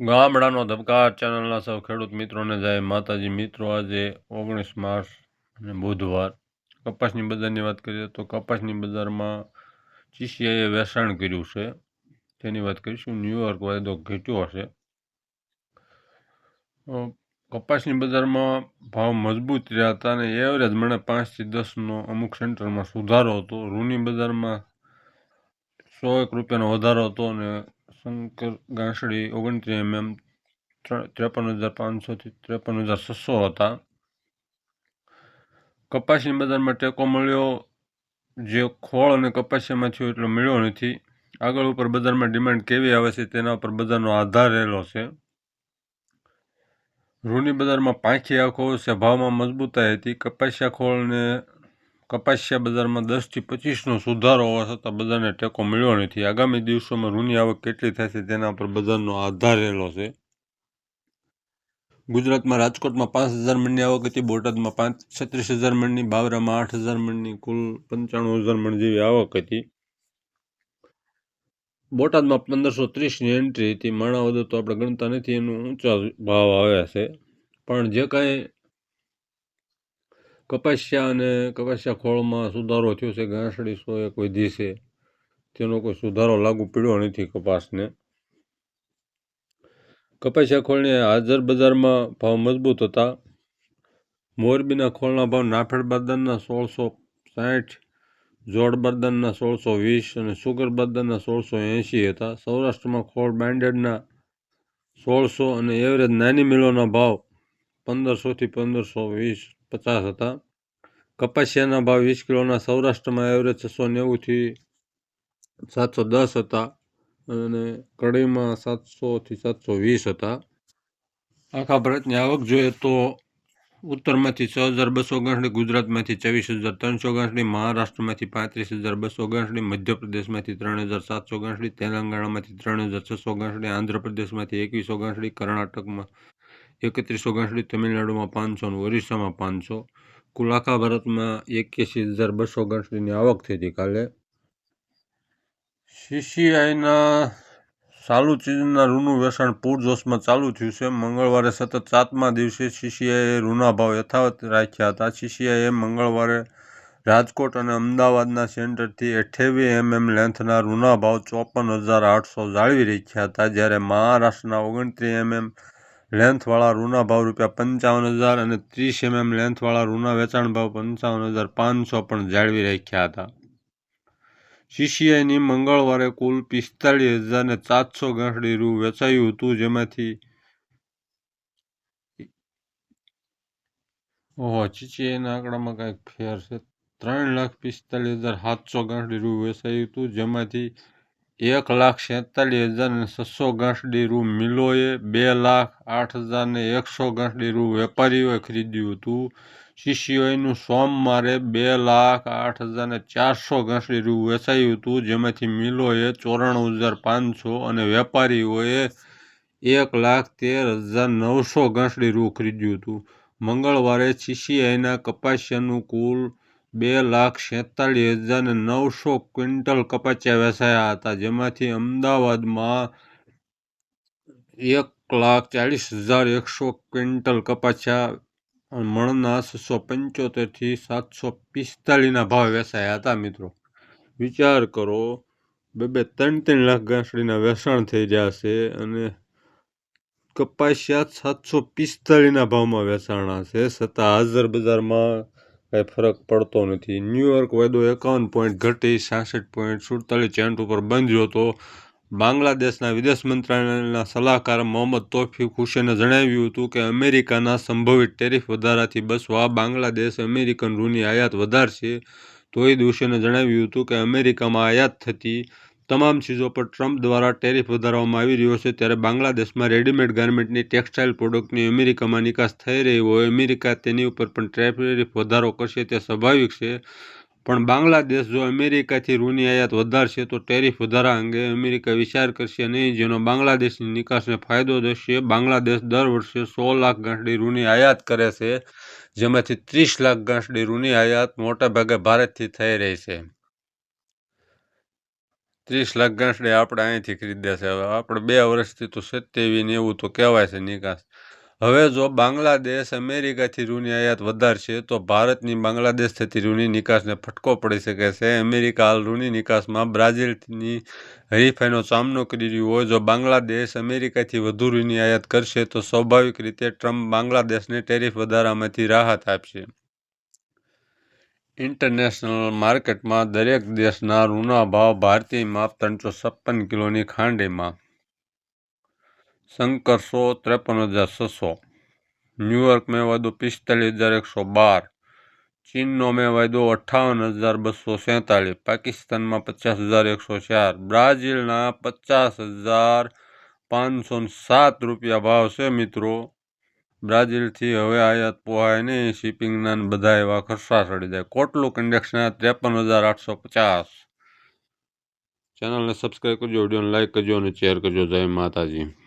ગામડાનો ધબકાર ચેનલના સૌ ખેડૂત મિત્રોને જાય માતાજી. મિત્રો, આજે ઓગણીસ માર્ચ અને બુધવાર કપાસની બજારની વાત કરીએ તો કપાસની બજારમાં ચીસીઆઈએ વેચાણ કર્યું છે. તેની વાત કરીશું ન્યુયોર્ક વાયદો ઘટ્યો હશે. કપાસની બજારમાં ભાવ મજબૂત રહ્યા હતા અને એવરેજ મને પાંચથી દસનો અમુક સેન્ટરમાં સુધારો હતો. રૂની બજારમાં સો એક રૂપિયાનો વધારો હતો અને શંકર ગાંસડી ઓગણત્રીસ એમએમ ત્રેપન હજાર પાંચસોથી ત્રેપન હજાર છસો હતા. કપાસની બજારમાં ટેકો મળ્યો. જે ખોળ અને કપાસિયામાં થયો એટલો મળ્યો નથી. આગળ ઉપર બજારમાં ડિમાન્ડ કેવી આવે છે તેના ઉપર બજારનો આધાર રહેલો છે. રૂની બજારમાં પાંખી આંખો છે, ભાવમાં મજબૂતાઈ હતી. કપાસિયા ખોળને કપાસિયા બજારમાં દસથી પચીસનો સુધારો હોવા છતાં બજારને ટેકો મળ્યો નથી. આગામી દિવસોમાં રૂની આવક કેટલી થશે તેના પર બજારનો આધાર રહેલો છે. ગુજરાતમાં રાજકોટમાં પાંચ હજાર મણની આવક હતી, બોટાદમાં પાંચ, છત્રીસ હજાર મણની, બાવરામાં આઠ હજાર મણની, કુલ પંચાણું હજાર મણ જેવી આવક હતી. બોટાદમાં પંદરસો ત્રીસની એન્ટ્રી હતી. માણાવદર તો આપણે ગણતા નથી, એનું ઊંચા ભાવ આવ્યા છે. પણ જે કાંઈ કપાસિયા અને કપાસિયા ખોળમાં સુધારો થયો છે ઘાસડી સો એક વધી છે તેનો કોઈ સુધારો લાગુ પડ્યો નથી કપાસને. કપાસિયા ખોળને હાજર બજારમાં ભાવ મજબૂત હતા. મોરબીના ખોળના ભાવ નાફેડ બારદાનના સોળસો સાઠ, જોડ બારદાનના સોળસો વીસ અને સુગર બારદાનના સોળસો એંશી હતા. સૌરાષ્ટ્રમાં ખોળ બ્રાન્ડેડના સોળસો અને એવરેજ નાની મિલોના ભાવ પંદરસોથી પંદરસો વીસ પચાસ હતા. કપાસિયાના ભાવ વીસ કિલોના સૌરાષ્ટ્રમાં એવરેજ છસો નેવુંથી સાતસો દસ હતા અને કડીમાં સાતસોથી સાતસો વીસ હતા. આખા ભારતની આવક જોઈએ તો ઉત્તરમાંથી છ હજાર બસો ગાંઠડી ગુજરાતમાંથી ચોવીસ હજાર ત્રણસો ગાંઠડી મહારાષ્ટ્રમાંથી પાંત્રીસ હજાર બસો ગાંઠડી મધ્યપ્રદેશમાંથી ત્રણ હજાર સાતસો ગાંઠડી તેલંગાણામાંથી ત્રણ હજાર છસો ગાંઠડી આંધ્રપ્રદેશમાંથી એકવીસો ગાંઠડી કર્ણાટકમાં એકત્રીસો ગાંઠડી તમિલનાડુમાં પાંચસો અને ઓરિસ્સામાં પાંચસો. કુલ આખા ભારતમાં એક્યાસી હજાર બસો ગાંઠડીની આવક થઈ હતી કાલે. સીસીઆઈના ચાલુ ચીજના રૂનું વેચાણ પૂરજોશમાં ચાલુ થયું છે. મંગળવારે સતત સાતમા દિવસે સીસીઆઈએ ઋણના ભાવ યથાવત રાખ્યા હતા. સીસીઆઈએ મંગળવારે રાજકોટ અને અમદાવાદના સેન્ટરથી અઠ્યાવીસ એમએમ લેન્થના રૂના ભાવ ચોપન હજાર આઠસો જાળવી રાખ્યા હતા. જ્યારે મહારાષ્ટ્રના ઓગણત્રીસ એમએમ લેન્થવાળા રૂના ભાવ રૂપિયા પંચાવન હજાર અને ત્રીસ એમએમ લેન્થવાળા રૂના વેચાણ ભાવ પંચાવન હજાર પાંચસો પણ જાળવી રાખ્યા હતા. સીસીઆઈની મંગળવારે કુલ પિસ્તાળીસ હજાર ને સાતસો ગાંઠડી રૂ વેચાયું હતું, જેમાંથી ઓહો સીસીઆઈના આંકડામાં કાંઈક ફેર છે. ત્રણ લાખ પિસ્તાલીસ હજાર સાતસો ગાંઠડી રૂ વેચાયું હતું, જેમાંથી એક લાખ સેતાલીસ હજાર ને છસો રૂ મિલોએ, બે લાખ આઠ હજારને એકસો ગાંઠડી રૂ વેપારીઓએ ખરીદ્યું હતું. શિષ્યોનું સોમવારે બે લાખ આઠ હજારને ચારસો ઘાસડી રૂ વેચાયું હતું, જેમાંથી મિલોએ ચોરાણું હજાર પાંચસો અને વેપારીઓએ એક લાખ તેર હજાર નવસો ઘાસડી રૂ ખરીદ્યું હતું. મંગળવારે સીસીઆઈના કપાસિયાનું કુલ બે લાખ છેતાલીસ હજાર નવસો ક્વિન્ટલ કપાસિયા વેચાયા હતા. જેમાંથી અમદાવાદમાં એક લાખ ચાલીસ હજાર એકસો ક્વિન્ટલ કપાસિયા મણના છસો પંચોતેરથી સાતસો પિસ્તાલીસના ભાવ વેચાયા હતા મિત્રો. વિચાર કરો, બે બે ત્રણ ત્રણ લાખ ગાંસડીના વેચાણ થઈ રહ્યા છે અને કપાસિયા સાતસો પિસ્તાલીસના ભાવમાં વેચાણા છે. છતાં હાજર બજારમાં કાંઈ ફરક પડતો નથી. ન્યુયોર્ક વાયદો એકાવન પોઈન્ટ ઘટી સાસઠ પોઈન્ટ સુડતાલીસ ચેન્ટ ઉપર બંધ હતો. બાંગ્લાદેશના વિદેશ મંત્રાલયના સલાહકાર મોહમ્મદ તોફીક હુસેને જણાવ્યું હતું કે અમેરિકાના સંભવિત ટેરિફ વધારાથી બસવા બાંગ્લાદેશ અમેરિકન રૂની આયાત વધારશે. તોહિદ હુસેને જણાવ્યું હતું કે અમેરિકામાં આયાત થતી તમામ ચીજો પર ટ્રમ્પ દ્વારા ટેરિફ વધારવામાં આવી રહ્યો છે, ત્યારે બાંગ્લાદેશમાં રેડીમેડ ગાર્મેન્ટની ટેક્સટાઇલ પ્રોડક્ટની અમેરિકામાં નિકાસ થઈ રહી હોય, અમેરિકા તેની ઉપર પણ ટેરિફ વધારો કરશે, તે સ્વાભાવિક છે. પણ બાંગ્લાદેશ જો અમેરિકાથી રૂની આયાત વધારશે, તો ટેરિફ વધારા અંગે અમેરિકા વિચાર કરશે નહીં, જેનો બાંગ્લાદેશની નિકાસને ફાયદો થશે. બાંગ્લાદેશ દર વર્ષે સો લાખ ગાંઠડી રૂની આયાત કરે છે, જેમાંથી ત્રીસ લાખ ગાંઠડી રૂની આયાત મોટાભાગે ભારતથી થઈ રહી છે. ત્રીસ લાખ ગાંસડે આપણે અહીંથી ખરીદ્યા છે. હવે આપણે બે વર્ષથી તો સત્યાવી ને એવું તો કહેવાય છે નિકાસ. હવે જો બાંગ્લાદેશ અમેરિકાથી રૂની આયાત વધારશે તો ભારતની બાંગ્લાદેશ થતી રૂની નિકાસને ફટકો પડી શકે છે. અમેરિકા હાલ રૂની નિકાસમાં બ્રાઝિલની હરીફાઈનો સામનો કરી રહ્યું હોય. જો બાંગ્લાદેશ અમેરિકાથી વધુ રૂની આયાત કરશે, તો સ્વાભાવિક રીતે ટ્રમ્પ બાંગ્લાદેશને ટેરિફ વધારામાંથી રાહત આપશે. ઇન્ટરનેશનલ માર્કેટમાં દરેક દેશના ઋણના ભાવ ભારતીય માપ ત્રણસો છપ્પન કિલોની ખાંડેમાં. શંકરસો ત્રેપન હજાર છસો. ન્યૂયોર્ક મેં વાયદો પિસ્તાલીસ હજાર એકસો બાર. ચીનનો મેં વાયદો અઠ્ઠાવન હજાર બસો સેંતાલીસ. પાકિસ્તાનમાં પચાસ હજાર એકસો ચાર. બ્રાઝિલના પચાસ હજાર પાંચસો સાત રૂપિયા ભાવ છે મિત્રો. બ્રાઝિલથી હવે આયાત પોહાય નહીં શિપિંગના બધા એવા ખર્ચા ચડી જાય. કોટલુક ઇન્ડેક્સના ત્રેપન હજાર આઠસો પચાસ. ચેનલને સબસ્ક્રાઈબ કરજો, વિડીયોને લાઇક કરજો અને શેર કરજો. જય માતાજી.